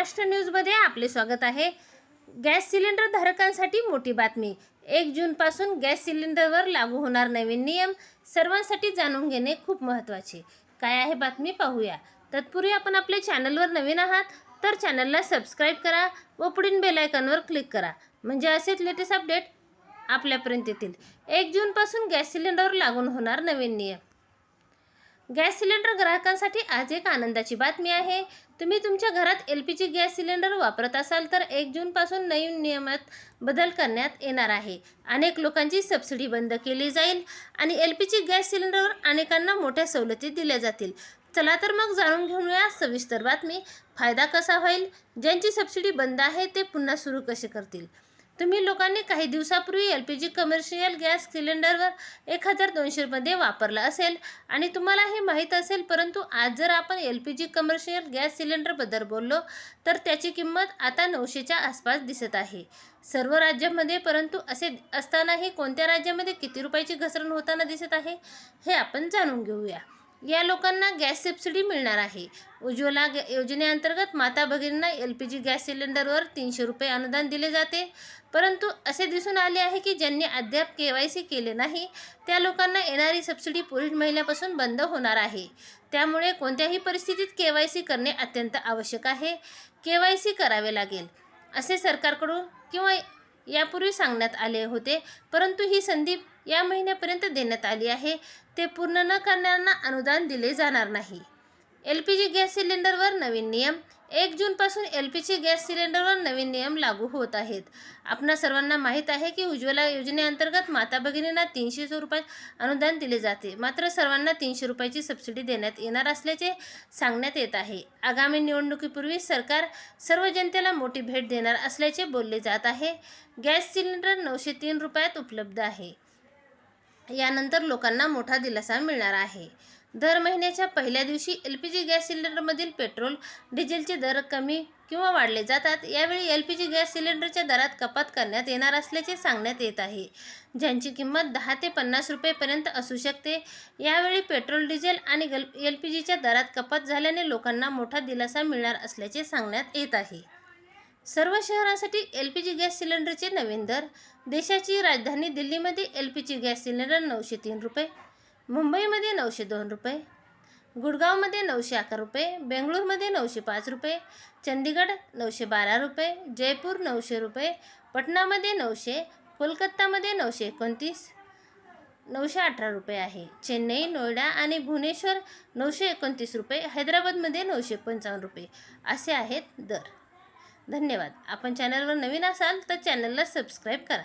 महाराष्ट्र न्यूजमध्ये आपले स्वागत आहे. गॅस सिलेंडर धारकांसाठी मोठी बातमी. एक जूनपासून गॅस सिलेंडरवर लागू होणार नवीन नियम सर्वांसाठी जाणून घेणे खूप महत्त्वाचे. काय आहे बातमी पाहूया. तत्पूर्वी आपण आपल्या चॅनलवर नवीन आहात तर चॅनलला सबस्क्राईब करा व पुढील बेलायकॉनवर क्लिक करा. म्हणजे असेच लेटेस्ट अपडेट आपल्यापर्यंत येतील. एक जूनपासून गॅस सिलेंडरवर लागून होणार नवीन नियम. गॅस सिलेंडर ग्राहकांसाठी आज एक आनंदाची बातमी आहे. तुम्ही तुमच्या घरात L P G gas cylinder वापरत असाल तर एक जूनपासून नवीन नियमात बदल करण्यात येणार आहे. अनेक लोकांची सबसिडी बंद केली जाईल आणि एल पी जी गॅस सिलेंडरवर अनेकांना मोठ्या सवलती दिल्या जातील. चला तर मग जाणून घेऊया सविस्तर बातमी. फायदा कसा होईल? ज्यांची सबसिडी बंद आहे ते पुन्हा सुरू कसे करतील? तुम्ही लोकांनी काही दिवसापूर्वी L P G commercial gas सिलेंडरवर एक हजार दोनशेमध्ये वापरला असेल आणि तुम्हाला हे माहीत असेल परंतु आज जर आपण L P G commercial gas सिलेंडरबद्दल बोललो तर त्याची किंमत आता नऊशेच्या आसपास दिसत आहे. सर्व राज्यामध्ये परंतु असे असतानाही कोणत्या राज्यामध्ये किती रुपयाची घसरण होताना दिसत आहे हे आपण जाणून घेऊया. या लोकांना गॅस सबसिडी मिळणार आहे. उज्ज्वला योजनेअंतर्गत माता भगिनींना एल पी जी गॅस सिलेंडरवर तीनशे रुपये अनुदान दिले जाते. परंतु असे दिसून आले आहे की ज्यांनी अद्याप के वाय सी केले नाही त्या लोकांना येणारी सबसिडी पुढील महिन्यापासून बंद होणार आहे. त्यामुळे कोणत्याही परिस्थितीत के वाय सी करणे अत्यंत आवश्यक आहे. के वाय सी करावे लागेल असे सरकारकडून किंवा यापूर्वी सांगण्यात आले होते. परंतु ही संधी या महिन्यापर्यंत देण्यात आली आहे. ते पूर्ण न करणाऱ्यांना अनुदान दिले जाणार नाही. एल पी जी गॅस सिलेंडरवर नवीन नियम. एक जूनपासून एल पी जी गॅस सिलेंडरवर नवीन नियम लागू होत आहेत. आपणा सर्वांना माहीत आहे की उज्ज्वला योजनेअंतर्गत माता भगिनींना तीनशे रुपये अनुदान दिले जाते. मात्र सर्वांना तीनशे रुपयाची सबसिडी देण्यात येणार असल्याचे सांगण्यात येत आहे. आगामी निवडणुकीपूर्वी सरकार सर्व जनतेला मोठी भेट देणार असल्याचे बोलले जात आहे. गॅस सिलेंडर नऊशे तीन रुपयात उपलब्ध आहे. यानंतर लोकांना मोठा दिलासा मिळणार आहे. दर महिन्याच्या पहिल्या दिवशी एल पी जी गॅस सिलेंडरमधील पेट्रोल डिझेलचे दर कमी किंवा वाढले जातात यावेळी एल पी जी गॅस सिलेंडरच्या दरात कपात करण्यात येणार असल्याचे सांगण्यात येत आहे. ज्यांची किंमत दहा ते पन्नास रुपयेपर्यंत असू शकते यावेळी पेट्रोल डिझेल आणि गल एल पी जीच्या दरात कपात झाल्याने लोकांना मोठा दिलासा मिळणार असल्याचे सांगण्यात येत आहे. सर्व शहरांसाठी एल पी जी गॅस सिलेंडरचे नवीन दर. देशाची राजधानी दिल्लीमध्ये L P G gas cylinder नऊशे तीन रुपये मुंबईमध्ये नऊशे दोन रुपये गुडगावमध्ये नऊशे अकरा रुपये बेंगळूरमध्ये नऊशे पाच रुपये चंदीगड नऊशे बारा रुपये जयपूर नऊशे रुपये पटनामध्ये नऊशे कोलकातामध्ये नऊशे एकोणतीस नऊशे अठरा रुपये आहे. चेन्नई नोएडा आणि भुवनेश्वर नऊशे एकोणतीस रुपये हैदराबादमध्ये नऊशे पंचावन्न रुपये असे आहेत दर. धन्यवाद. आपण चॅनलवर नवीन असाल तर चॅनलला सबस्क्राईब करा.